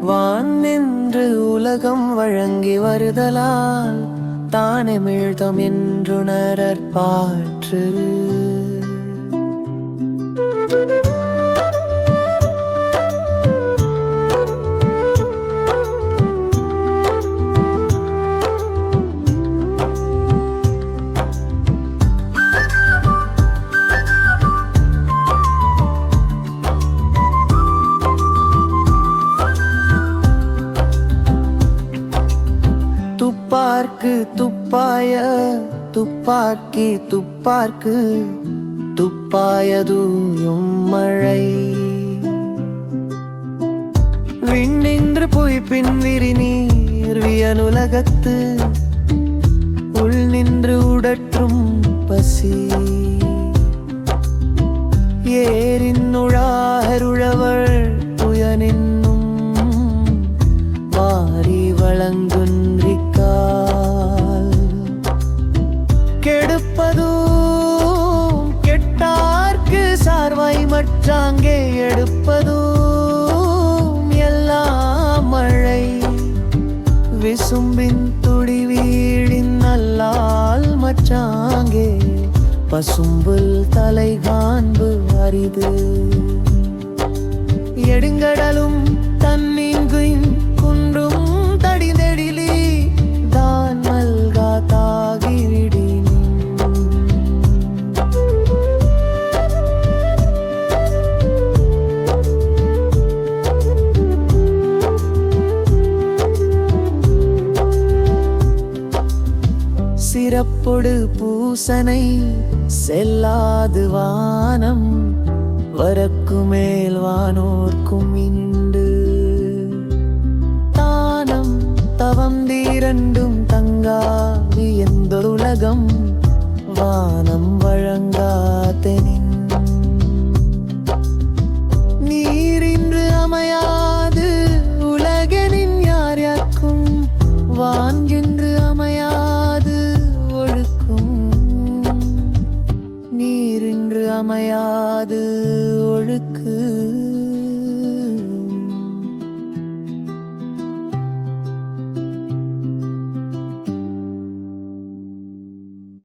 வான் நின்று உலகம் வழங்கி வருதலால் தானெமிழ்தம் என்றுணரற்பாற்று. துப்பார்க்கு துப்பாய துப்பாக்கி துப்பார்க்கு துப்பாயதூயும் மழை. விண்ணின்று பொய் பின்விரி நீர் வியனுலகத்து உள் நின்று உடற்றும் பசி. ஏரின் உழாகருழவள் மற்றாங்கே எடுப்பதும் எல்லாம் மழை. விசும்பின் துடி வீழின் நல்லால் மற்றாங்கே பசும்புல் தலை காண்பு அரிது. எடுங்கடலும் சிறப்பொடு பூசனை செல்லாது வானம். வரக்கு மேல் வானோர்க்கும் இண்டு தானம் தவம் தீரண்டும் தங்காது எந்த உலகம் வானம் வழங்காத்தெனின் நீரின்று அமையா அமையாது ஒழுக்கு.